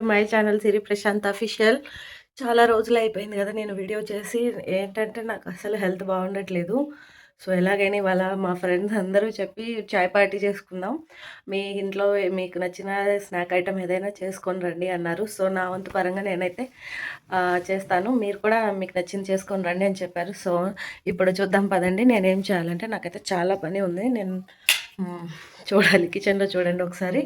My channel Siri Prashanth official. చాలా రోజులు అయిపోయింది కదా నేను వీడియో చేసి. ఏంటంటే నాకు అసలు హెల్త్ బాగుండట్లేదు. సో ఎలాగైనా ఇవాళ మా ఫ్రెండ్స్ అందరూ చెప్పి చాయ్ పార్టీ చేసుకుందాం. మీ ఇంట్లో మీకు నచ్చిన స్నాక్ ఐటమ్ ఏదైనా చేసుకొని రండి అన్నారు. సో నా వంతు పరంగా నేనైతే చేస్తాను. మీరు కూడా మీకు నచ్చింది చేసుకొని రండి అని చెప్పారు. సో ఇప్పుడు చూద్దాం పదండి. నేనేం చేయాలంటే నాకైతే చాలా పని ఉంది. నేను చూడాలి. కిచెన్లో చూడండి ఒకసారి.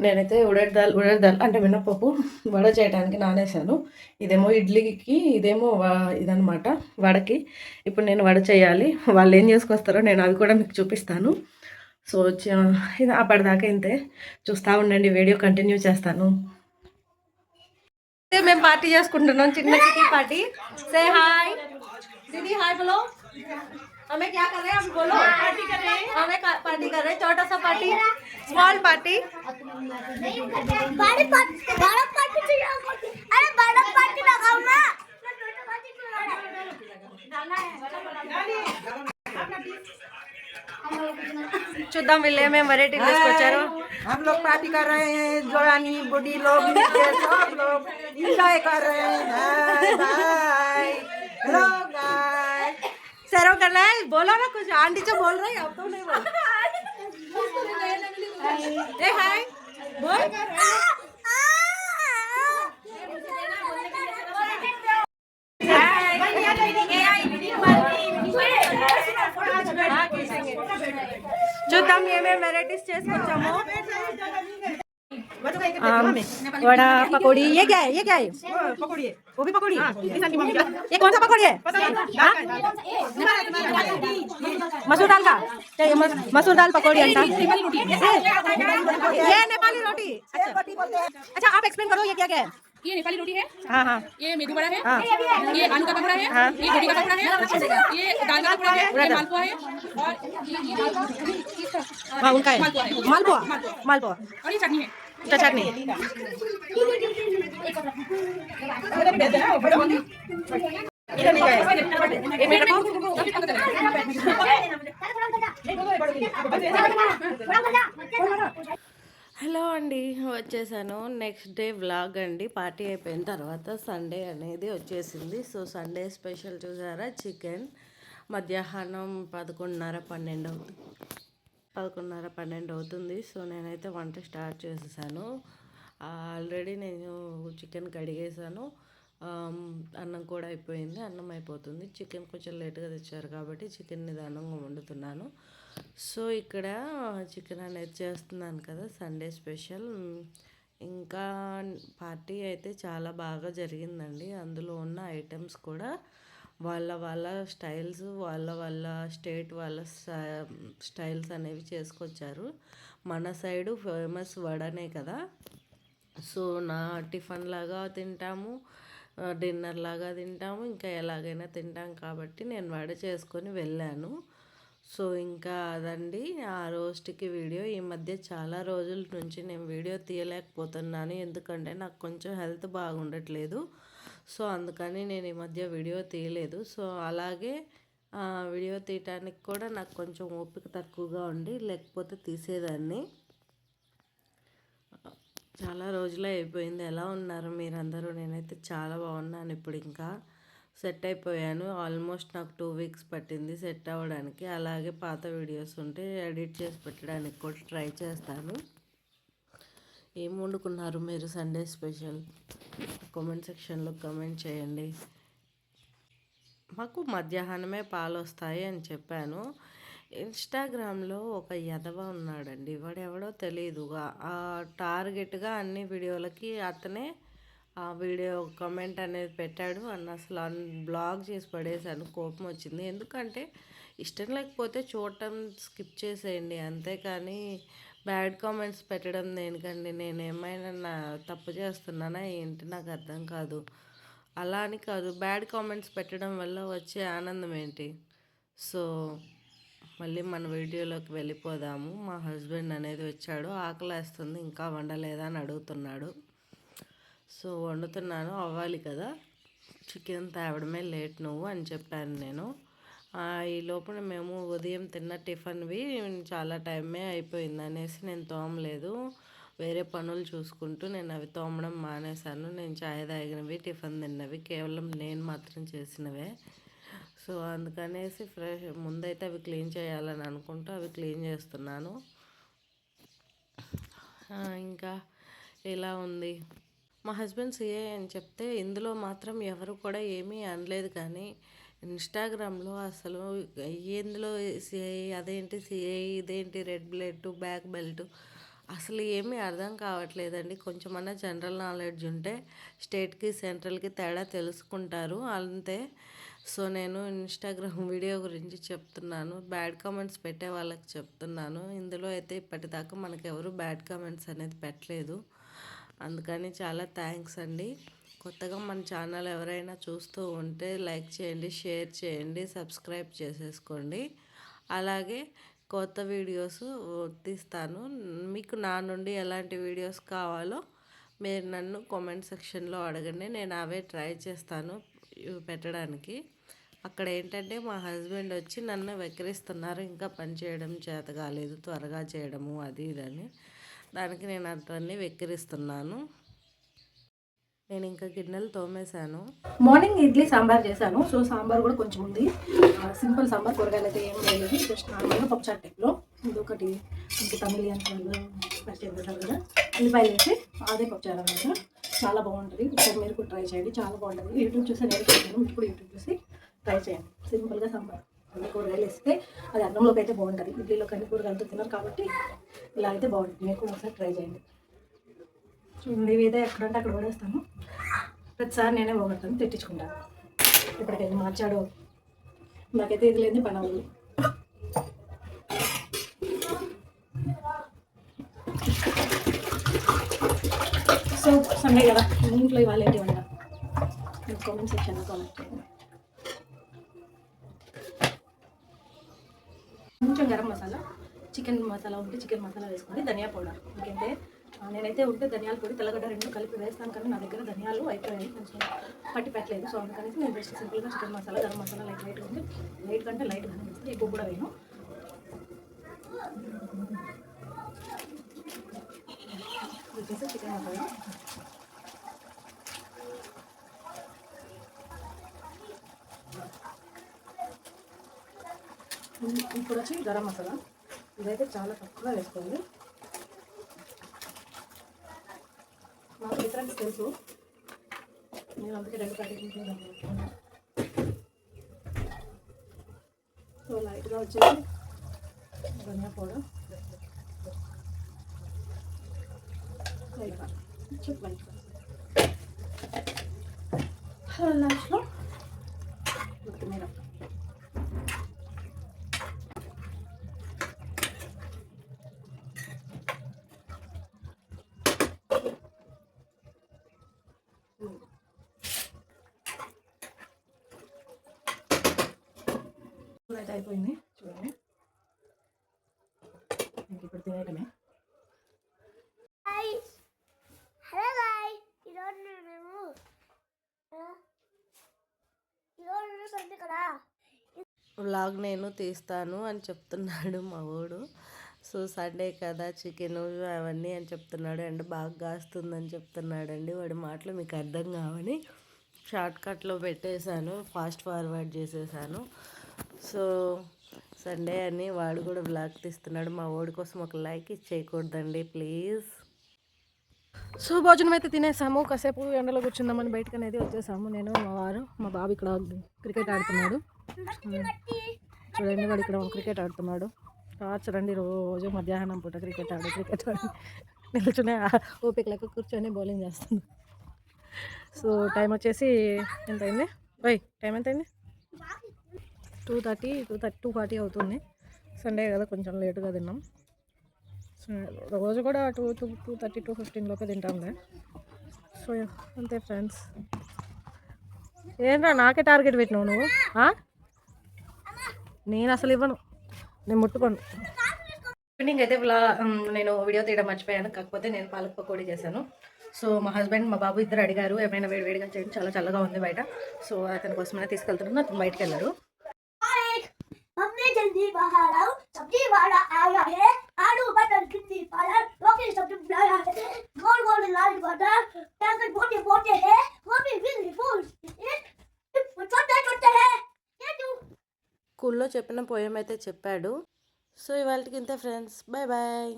నేనైతే ఉడడ్ దాల్ ఉడడ్ దాల్ అంటే మినపప్పు వడ చేయడానికి నానేసాను ఇదేమో ఇడ్లీకి ఇదేమో వ- ఇదనమాట వడకి ఇప్పుడు నేను వడ చేయాలి వాళ్ళు ఏం చేసుకొస్తారో నేను అవి కూడా మీకు చూపిస్తాను సో చ- ఇది అప్పటిదాకా ఇంతే చూస్తూ ఉండండి వీడియో కంటిన్యూ చేస్తాను అయితే మేము పార్టీ చేసుకుంటున్నాం చిన్న కిటీ పార్టీ సే హాయ్ दीदी हाय बोलो हमें क्या कर रहे हैं हम बोलो पार्टी कर रहे हैं हमें का- पार्टी कर रहे हैं छोटा सा पार्टी स्मॉल पार्टी चुदा मिले में मराठी में हम लोग पार्टी कर रहे हैं जोरानी बुढ़ी लोग सब लोग इंजॉय कर रहे हैं। बाय बाय सरो करना है बोलो ना कुछ आंटी जो बोल रही है अब तो नहीं बोल। ए हाय। చూద్దాం ఏమేమి వెరైటీస్ చేసుకొచ్చాము वड़ा पकौड़ी ये क्या है ये क्या है? पकौड़ी वो भी पकौड़ी ये कौन सा पकौड़ी है? हाँ? मसूर दाल का? क्या ये मस- मसूर दाल पकौड़ी अंटा ये नेपाली रोटी। अच्छा आप एक्सप्लेन करो ये क्या क्या है? ये नेपाली रोटी है। हाँ हाँ। ये मेदू बड़ा है। हाँ। ये आलू का पकौड़ा है। हाँ। ये गोभी का पकौड़ा है। ये दाल का पकौड़ा है। ये मालपुआ है। और ये- ये हाँ उनका मालपुआ है। मालपुआ। मालपुआ। और ये चटनी है। హలో అండి వచ్చేసాను. నెక్స్ట్ డే వ్లాగ్ అండి. పార్టీ అయిపోయిన తర్వాత సండే అనేది వచ్చేసింది. సో సండే స్పెషల్ చూసారా? చికెన్ మధ్యాహ్నం పదకొండున్నర పన్నెండు. అవుతుంది పదకొండున్నర పన్నెండు అవుతుంది. సో నేనైతే వంట స్టార్ట్ చేసేసాను. ఆల్రెడీ నేను చికెన్ కడిగేసాను. అన్నం కూడా అయిపోయింది అన్నం అయిపోతుంది. చికెన్ కొంచెం లేట్గా తెచ్చారు కాబట్టి చికెన్ నిదానంగా వండుతున్నాను. సో ఇక్కడ చికెన్ అనేది చేస్తున్నాను కదా సండే స్పెషల్. ఇంకా పార్టీ అయితే చాలా బాగా జరిగిందండి. అందులో ఉన్న ఐటమ్స్ కూడా వాళ్ళ వాళ్ళ స్టైల్స్ వాళ్ళ వాళ్ళ స్టేట్ వాళ్ళ స్టైల్స్ అనేవి చేసుకొచ్చారు. మన సైడు ఫేమస్ వడనే కదా. సో నా టిఫిన్ లాగా తింటాము డిన్నర్ లాగా తింటాము ఇంకా ఎలాగైనా తింటాం కాబట్టి నేను వడ చేసుకొని వెళ్ళాను. సో ఇంకా అదండి. ఆ రోస్ట్కి వీడియో ఈ మధ్య చాలా రోజుల నుంచి నేను వీడియో తీయలేకపోతున్నాను. ఎందుకంటే నాకు కొంచెం హెల్త్ బాగుండట్లేదు. సో అందుకని నేను ఈ మధ్య వీడియో తీయలేదు. సో అలాగే వీడియో తీయటానికి కూడా నాకు కొంచెం ఓపిక తక్కువగా ఉండి లేకపోతే తీసేదాన్ని. చాలా రోజులే అయిపోయింది. ఎలా ఉన్నారు మీరందరూ? నేనైతే చాలా బాగున్నాను ఇప్పుడు ఇంకా. సెట్ అయిపోయాను. ఆల్మోస్ట్ నాకు టూ వీక్స్ పట్టింది సెట్ అవ్వడానికి. అలాగే పాత వీడియోస్ ఉంటే ఎడిట్ చేసి పెట్టడానికి కూడా ట్రై చేస్తాను. ఏం వండుకున్నారు మీరు సండే స్పెషల్? కామెంట్ సెక్షన్లో కమెంట్ చేయండి. మాకు మధ్యాహ్నమే పాలు వస్తాయి అని చెప్పాను. ఇన్స్టాగ్రామ్లో ఒక యదవ ఉన్నాడండి. వాడు ఎవడో ఆ టార్గెట్గా అన్ని వీడియోలకి అతనే ఆ వీడియో కామెంట్ అనేది పెట్టాడు. అన్న అసలు బ్లాగ్ చేసి పడేసాను కోపం వచ్చింది. ఎందుకంటే ఇష్టం లేకపోతే చూడటం స్కిప్ చేసేయండి. అంతేకాని బ్యాడ్ కామెంట్స్ పెట్టడం దేనికండి? నేను ఏమైనా నా తప్పు చేస్తున్నానా? ఏంటి? నాకు అర్థం కాదు. అలా అని కాదు. బ్యాడ్ కామెంట్స్ పెట్టడం వల్ల వచ్చే ఆనందం ఏంటి? సో మళ్ళీ మన వీడియోలోకి వెళ్ళిపోదాము. మా హస్బెండ్ అనేది వచ్చాడు. ఆకలేస్తుంది. ఇంకా వండలేదా అని అడుగుతున్నాడు. సో వండుతున్నాను అవ్వాలి కదా. చికెన్ తేవడమే లేట్ నువ్వు అని చెప్పాను నేను. ఈ లోపల మేము ఉదయం తిన్న టిఫిన్వి చాలా టైమే అయిపోయింది అనేసి నేను తోమలేదు. వేరే పనులు చూసుకుంటూ నేను అవి తోమడం మానేశాను. నేను చాయ్ తాగినవి టిఫిన్ తిన్నవి కేవలం నేను మాత్రం చేసినవే. సో అందుకనేసి ఫ్రెష్ ముందైతే అవి క్లీన్ చేయాలని అనుకుంటూ అవి క్లీన్ చేస్తున్నాను. ఇంకా ఎలా ఉంది? మా హస్బెండ్ సిఏ అని చెప్తే ఇందులో మాత్రం ఎవరు కూడా ఏమీ అనలేదు కానీ ఇన్స్టాగ్రామ్లో అసలు ఎందులో సిఐ అదేంటి సిఐ ఇదేంటి రెడ్ బ్లడ్ బ్యాక్ బెల్ట్ అసలు ఏమీ అర్థం కావట్లేదండి. కొంచెమన్నా జనరల్ నాలెడ్జ్ ఉంటే స్టేట్కి సెంట్రల్కి తేడా తెలుసుకుంటారు. అంతే. సో నేను ఇన్స్టాగ్రామ్ వీడియో గురించి చెప్తున్నాను. బ్యాడ్ కామెంట్స్ పెట్టే వాళ్ళకి చెప్తున్నాను. ఇందులో అయితే ఇప్పటిదాకా మనకు ఎవరు బ్యాడ్ కామెంట్స్ అనేది పెట్టలేదు. అందుకని చాలా థ్యాంక్స్ అండి. కొత్తగా మన ఛానల్ ఎవరైనా చూస్తూ ఉంటే లైక్ చేయండి షేర్ చేయండి సబ్స్క్రైబ్ చేసేసుకోండి. అలాగే కొత్త వీడియోస్ తీస్తాను. మీకు నా నుండి ఎలాంటి వీడియోస్ కావాలో మీరు నన్ను కామెంట్ సెక్షన్లో అడగండి. నేను అవే ట్రై చేస్తాను పెట్టడానికి. అక్కడ ఏంటంటే మా హస్బెండ్ వచ్చి నన్ను వెక్కిరిస్తున్నారు. ఇంకా పని చేయడం చేత కాలేదు త్వరగా చేయడము అది ఇదని దానికి నేను అతన్ని వెక్కిరిస్తున్నాను. నేను ఇంకా గిన్నెలు తోమేశాను. మార్నింగ్ ఇడ్లీ సాంబార్ చేశాను. సో సాంబార్ కూడా కొంచెం ఉంది. సింపుల్ సాంబార్ కూరగాయలు అయితే ఏం లేదు. జస్ట్ నార్మల్గా పప్పుచాట్ టైప్లో ఇది ఒకటి ఇంక తమిళియన్ పరిచయం చేశారు కదా. ఉల్లిపాయలు వేసి అదే పప్పుచారు అనమాట. చాలా బాగుంటుంది. ఒకసారి మీరు కూడా ట్రై చేయండి. చాలా బాగుంటుంది. యూట్యూబ్ చూసి నేర్చుకుంటాను. ఇప్పుడు కూడా యూట్యూబ్ చూసి ట్రై చేయండి. సింపుల్గా సాంబార్. అన్ని కూరగాయలు వేస్తే అది అన్నంలోకి అయితే బాగుంటుంది. ఇడ్లీలోకి అన్ని కూరగాయలతో తిన్నారు కాబట్టి ఇలా అయితే బాగుంటుంది. మీరు కూడా ఒకసారి ట్రై చేయండి. చూడండి ఇవైతే ఎక్కడంటే అక్కడ పడేస్తాను. ప్రతిసారి నేనే పోగొడతాను తెట్టించుకుంటాను ఇప్పటికైతే మార్చాడు. నాకైతే ఇది లేని పని అవ్వదు. సో సండే కదా. ఇంట్లో ఇవాళ ఏంటి వంట? కామెంట్ సెక్షన్లో కామెంట్ చేయండి కొంచెం గరం మసాలా చికెన్ మసాలా ఉంటే చికెన్ మసాలా వేసుకోండి ధనియా పౌడర్. ఎందుకంటే నేనైతే ఉంటే ధనియాల పొడి తెల్లగడ్డ రెండు కలిపి వేస్తాను కానీ నా దగ్గర ధనియాలు అయిపోయాయి. కొంచెం పట్టి పెట్టలేదు. సో అందుకని నేను జస్ట్ సింపుల్గా చికెన్ మసాలా గరం మసాలా లైట్ లైట్గా ఉంది. లైట్ కంటే లైట్గా వేస్తే ఎక్కువ కూడా వేయను. చికెన్ మసాలా. ఇప్పుడు వచ్చి గరం మసాలా. ఇదైతే చాలా తక్కువగా వేసుకోండి నాకు డిఫరెన్స్ తెలుసు. నేను అందుకే రెండు ప్యాకెట్లు సో లైట్గా వచ్చేసి ధనియా పౌడర్. లైట్గా. చెప్పు లైట్గా. లాస్ట్లో కొత్తిమీర. అయితే అయిపోయింది. చూడండి. ఇంక ఇప్పుడు తినేయటమే. హాయ్ హలో బాయ్ ఈరోజు మేము ఆ, ఈరోజు సండే కదా. వ్లాగ్ నేను తీస్తాను అని చెప్తున్నాడు మా వాడు. సో సండే కదా చికెన్ అవన్నీ అని చెప్తున్నాడు. అండ్ బాగా కాస్తుందని చెప్తున్నాడు అండి వాడి మాటలు మీకు అర్థం కావని. షార్ట్ కట్లో పెట్టేశాను ఫాస్ట్ ఫార్వర్డ్ చేసేసాను. సో సండే అని వాడు కూడా బ్లాక్ తీస్తున్నాడు. మా వాడి కోసం ఒక లైక్ ఇచ్చేయకూడదండి ప్లీజ్ సో భోజనం అయితే తినేసాము. కాసేపు ఎండలో కూర్చుందామని బయటకు అనేది వచ్చేసాము. నేను మా వారు మా బాబు ఇక్కడ క్రికెట్ ఆడుతున్నాడు. చూడండి వాడు ఇక్కడ క్రికెట్ ఆడుతున్నాడు. చూడండి రోజు మధ్యాహ్నం పూట క్రికెట్ ఆడు క్రికెట్ ఆడి. నిల్చునే ఓపిక లెక్క కూర్చొని బౌలింగ్ చేస్తుంది సో టైం వచ్చేసి ఎంత అయింది ఓయ్ టైం ఎంత అయింది two thirty two thirty two forty అవుతుంది. సండే కదా కొంచెం లేటుగా తిన్నాం. సో రోజు కూడా two two two thirty two fifteen లోపే తింటాంలే సో అంతే ఫ్రెండ్స్. ఏంట్రా నాకే టార్గెట్ పెట్టినావు నువ్వు? నేను అసలు ఇవ్వను. నేను ముట్టుకోను. ఈవినింగ్ అయితే ఇలా నేను వీడియో తీయడం మర్చిపోయాను. కాకపోతే నేను పాలక్ పకోడీ చేశాను. సో మా హస్బెండ్ మా బాబు ఇద్దరు అడిగారు ఏమైనా వేడి వేడిగా చేయండి. చాలా చల్లగా ఉంది బయట. సో అతని కోసమైనా తీసుకెళ్తున్నాను. అతను బయటకు వెళ్ళారు मम्मी जल्दी बाहर आओ सब्जी वाला आ रहा है आलू बटर भिंडी पालक लौकी सब्जी बनाया है गोल गोल लाल बटर टैंकर मोटे मोटे है गोभी भिंडी फूल ये छोटे छोटे है ये तू స్కూల్లో చెప్పిన పోయం అయితే చెప్పాడు సో ఇవాళకి ఇంతే ఫ్రెండ్స్ బాయ్ బాయ్